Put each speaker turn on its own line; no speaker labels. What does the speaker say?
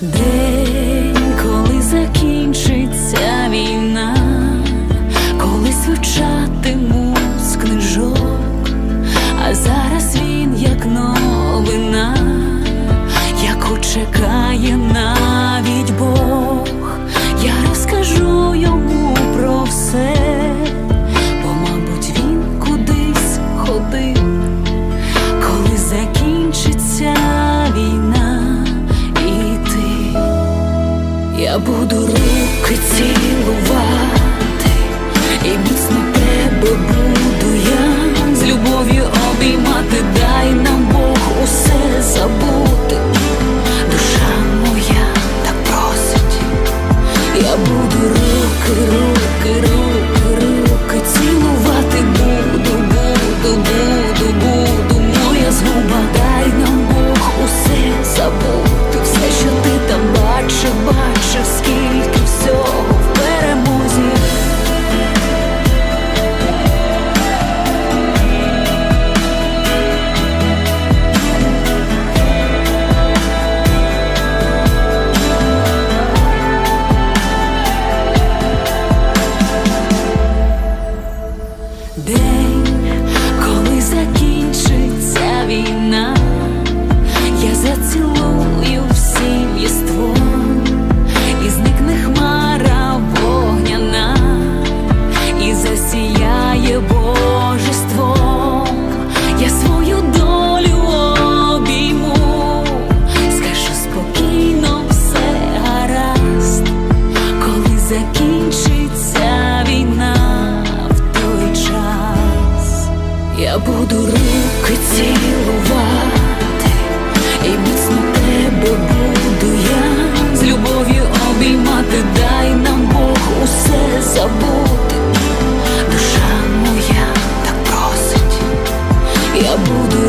День, буду руки цілувати, День, коли закінчиться війна, я зацілую буду руки цілувати, і міцно тебе буду я з любов'ю обіймати, дай нам Бог усе забути. Душа моя так просить, я буду